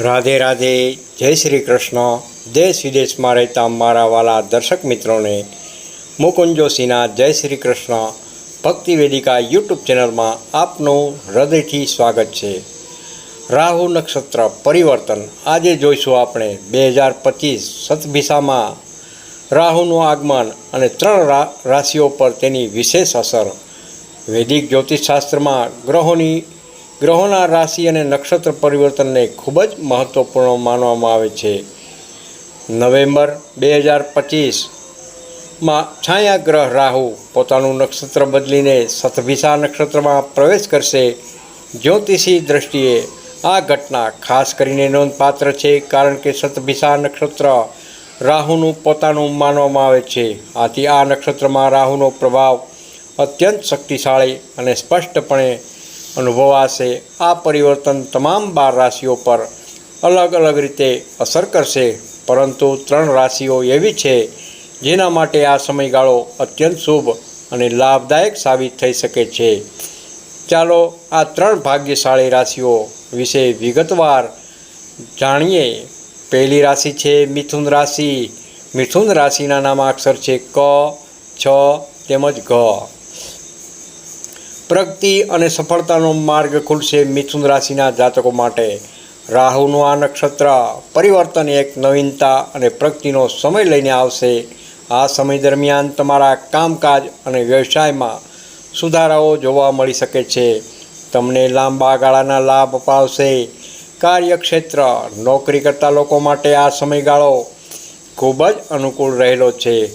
રાધે રાધે, જય શ્રી કૃષ્ણ. દેશ વિદેશમાં રહેતા મારા વાલા દર્શક મિત્રોને, મુકુંદ જોશીના જય શ્રી કૃષ્ણ. ભક્તિ વેદિકા યુટ્યુબ ચેનલમાં આપનું હૃદયથી સ્વાગત છે. રાહુ નક્ષત્ર પરિવર્તન. આજે જોઈશું આપણે બે હજાર પચીસ સતભિસામાં રાહુનું આગમન અને ત્રણ રાશિઓ પર તેની વિશેષ અસર. વૈદિક જ્યોતિષશાસ્ત્રમાં ગ્રહોની ગ્રહોના રાશિ અને નક્ષત્ર પરિવર્તનને ખૂબ જ મહત્ત્વપૂર્ણ માનવામાં આવે છે. નવેમ્બર બે હજાર પચીસમાં છાયા ગ્રહ રાહુ પોતાનું નક્ષત્ર બદલીને સતભિસા નક્ષત્રમાં પ્રવેશ કરશે. જ્યોતિષી દૃષ્ટિએ આ ઘટના ખાસ કરીને નોંધપાત્ર છે કારણ કે સતભિસા નક્ષત્ર રાહુનું પોતાનું માનવામાં આવે છે. આથી આ નક્ષત્રમાં રાહુનો પ્રભાવ અત્યંત શક્તિશાળી અને સ્પષ્ટપણે અનુભવાશે. આ પરિવર્તન તમામ બાર રાશિઓ પર અલગ અલગ રીતે અસર કરશે. પરંતુ ત્રણ રાશિઓ એવી છે, જેના માટે આ સમયગાળો અત્યંત શુભ અને લાભદાયક સાબિત થઈ શકે છે. ચાલો આ ત્રણ ભાગ્યશાળી રાશિઓ વિશે વિગતવાર જાણીએ. પહેલી રાશિ છે મિથુન રાશિ. મિથુન રાશિના નામાક્ષર છે ક, છ તેમજ ઘ. પ્રગતિ અને સફળતાનો માર્ગ ખુલશે મિથુન રાશિના જાતકો માટે. રાહુનું આ નક્ષત્ર પરિવર્તન એક નવીનતા અને પ્રગતિનો સમય લઈને આવશે. આ સમય દરમિયાન તમારા કામકાજ અને વ્યવસાયમાં સુધારાઓ જોવા મળી શકે છે. તમને લાંબા ગાળાના લાભ અપાવશે. કાર્યક્ષેત્ર, નોકરી કરતા લોકો માટે આ સમયગાળો ખૂબ જ અનુકૂળ રહેલો છે.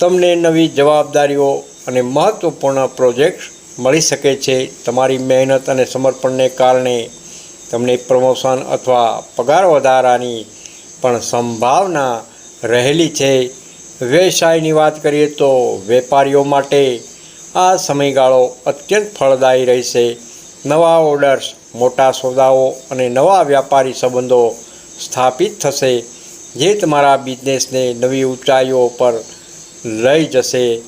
તમને નવી જવાબદારીઓ અને મહત્ત્વપૂર્ણ પ્રોજેક્ટ મળી શકે છે. તમારી મહેનત અને સમર્પણને કારણે તમને પ્રમોશન અથવા પગાર વધારાની પણ સંભાવના રહેલી છે. વ્યવસાયની વાત કરીએ તો વેપારીઓ માટે આ સમયગાળો અત્યંત ફળદાયી રહેશે. નવા ઓર્ડર્સ, મોટા સોદાઓ અને નવા વ્યાપારી સંબંધો સ્થાપિત થશે, જે તમારા બિઝનેસને નવી ઊંચાઈઓ પર લઈ જશે.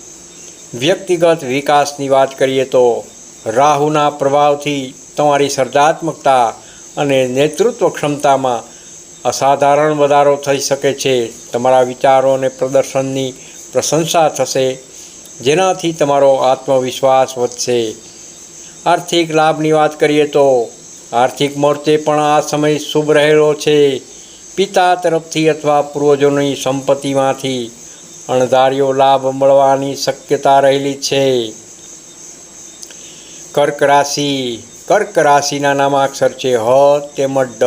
વ્યક્તિગત વિકાસની વાત કરીએ તો રાહુના પ્રભાવથી તમારી સર્જાત્મકતા અને નેતૃત્વ ક્ષમતામાં અસાધારણ વધારો થઈ શકે છે. તમારા વિચારો અને પ્રદર્શનની પ્રશંસા થશે, જેનાથી તમારો આત્મવિશ્વાસ વધશે. આર્થિક લાભની વાત કરીએ તો આર્થિક મોરચે પણ આ સમય શુભ રહેલો છે. પિતા તરફથી અથવા પૂર્વજોની સંપત્તિમાંથી અણધાર્યો લાભ મળવાની શક્યતા રહેલી છે. કર્ક રાશિ, કર્ક રાશિના નામાક્ષર છે હ તેમજ ડ.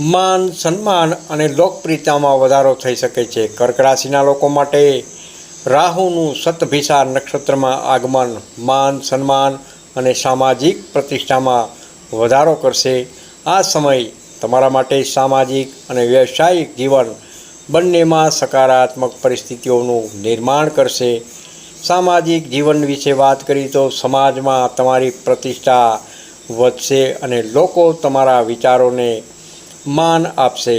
માન, સન્માન અને લોકપ્રિયતામાં વધારો થઈ શકે છે. કર્ક રાશિના લોકો માટે રાહુનું સતભિસા નક્ષત્રમાં આગમન માન, સન્માન અને સામાજિક પ્રતિષ્ઠામાં વધારો કરશે. આ સમય તમારા માટે સામાજિક અને વ્યવસાયિક જીવન બંનેમાં સકારાત્મક પરિસ્થિતિઓનું નિર્માણ કરશે. સામાજિક જીવન વિશે વાત કરીએ તો સમાજમાં તમારી પ્રતિષ્ઠા વધશે અને લોકો તમારા વિચારોને માન આપશે.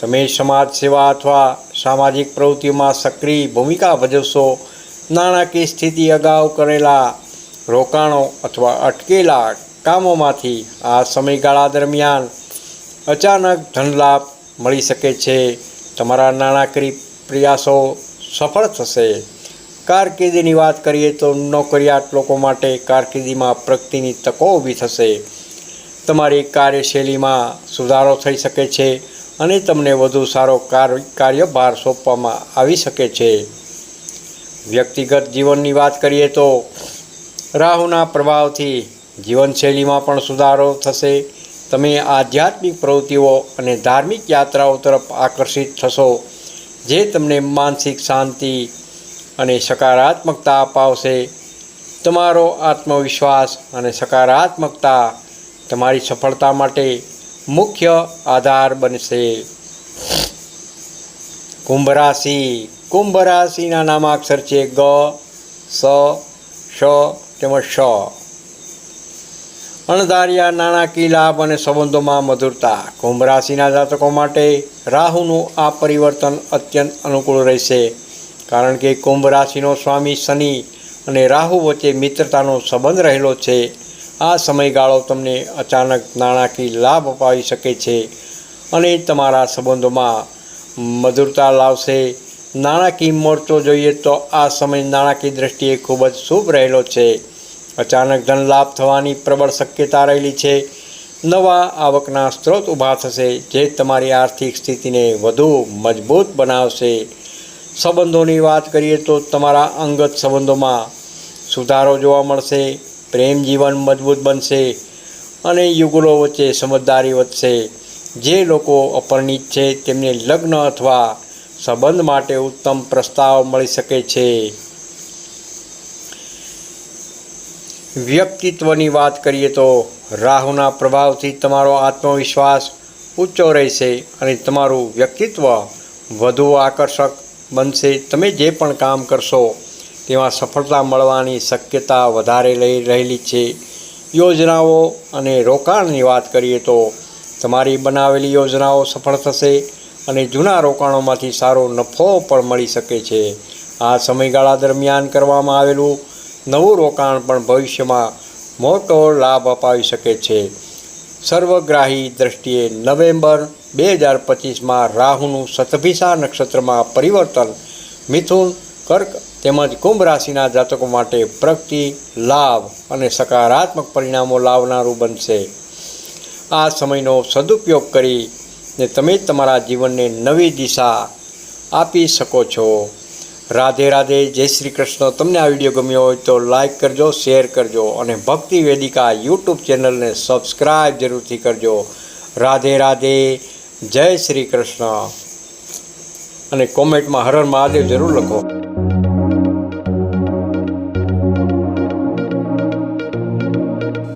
તમે સમાજ સેવા અથવા સામાજિક પ્રવૃત્તિઓમાં સક્રિય ભૂમિકા ભજવશો. નાણાકીય સ્થિતિ અગાઉ કરેલા રોકાણો અથવા અટકેલા કામોમાંથી આ સમયગાળા દરમિયાન અચાનક ધનલાભ મળી શકે છે. તમારા નાણાકીય પ્રયાસો સફળ થશે. કારકિર્દીની વાત કરીએ તો નોકરિયાત લોકો માટે કારકિર્દીમાં પ્રગતિની તકો ઊભી થશે. તમારી કાર્યશૈલીમાં સુધારો થઈ શકે છે અને તમને વધુ સારો કાર્યભાર સોંપવામાં આવી શકે છે. વ્યક્તિગત જીવનની વાત કરીએ તો રાહુના પ્રભાવથી જીવનશૈલીમાં પણ સુધારો થશે. તમે આધ્યાત્મિક પ્રવૃત્તિઓ અને ધાર્મિક યાત્રાઓ તરફ આકર્ષિત થશો, જે તમને માનસિક શાંતિ અને સકારાત્મકતા અપાવશે. તમારો આત્મવિશ્વાસ અને સકારાત્મકતા તમારી સફળતા માટે મુખ્ય આધાર બનશે. કુંભ રાશિ. કુંભ રાશિના નામાક્ષર છે ગ, સ તેમજ શ અણધાર્યા નાણાકીય લાભ અને સંબંધોમાં મધુરતા. કુંભ રાશિના જાતકો માટે રાહુનું આ પરિવર્તન અત્યંત અનુકૂળ રહેશે. કારણ કે કુંભ રાશિનો સ્વામી શનિ અને રાહુ વચ્ચે મિત્રતાનો સંબંધ રહેલો છે. આ સમયગાળો તમને અચાનક નાણાકીય લાભ અપાવી શકે છે અને તમારા સંબંધોમાં મધુરતા લાવશે. નાણાકીય મોરચો જોઈએ તો આ સમય નાણાકીય દ્રષ્ટિએ ખૂબ જ શુભ રહેલો છે. અચાનક ધન લાભ થવાની પ્રબળ શક્યતા રહેલી છે. નવા આવકના સ્ત્રોત ઊભા થશે, જે તમારી આર્થિક સ્થિતિને વધુ મજબૂત બનાવશે. સંબંધોની વાત કરીએ તો તમારા અંગત સંબંધોમાં સુધારો જોવા મળશે, પ્રેમ જીવન મજબૂત બનશે અને યુગલો વચ્ચે સમજદારી વધશે. જે લોકો અપરિણિત છે, તેમને લગ્ન અથવા સંબંધ માટે ઉત્તમ પ્રસ્તાવ મળી શકે છે. વ્યક્તિત્વની વાત કરીએ તો રાહુના પ્રભાવથી તમારો આત્મવિશ્વાસ ઊંચો રહેશે અને તમારું વ્યક્તિત્વ વધુ આકર્ષક બનશે. તમે જે પણ કામ કરશો, તેમાં સફળતા મળવાની શક્યતા વધારે રહેલી છે. યોજનાઓ અને રોકાણની વાત કરીએ તો તમારી બનાવેલી યોજનાઓ સફળ થશે અને જૂના રોકાણોમાંથી સારો નફો પણ મળી શકે છે. આ સમયગાળા દરમિયાન કરવામાં આવેલું નવું રોકાણ પણ ભવિષ્યમાં મોટો લાભ અપાવી શકે છે. સર્વગ્રાહી દ્રષ્ટિએ નવેમ્બર બે હજાર પચીસમાં રાહુનું સતભિસા નક્ષત્રમાં પરિવર્તન, મિથુન, કર્ક તેમજ કુંભ રાશિના જાતકો માટે પ્રગતિ, લાભ અને સકારાત્મક પરિણામો લાવનારું બનશે. આ સમયનો સદુપયોગ કરીને તમે તમારા જીવનને નવી દિશા આપી શકો છો. રાધે રાધે, જય શ્રી કૃષ્ણ. તમને આ વીડિયો ગમ્યો હોય તો લાઈક કરજો, શેર કરજો અને ભક્તિ વેદિકા યુટ્યુબ ચેનલને સબસ્ક્રાઈબ જરૂરથી કરજો. રાધે રાધે, જય શ્રી કૃષ્ણ. અને કોમેન્ટમાં હર હર મહાદેવ જરૂર લખો.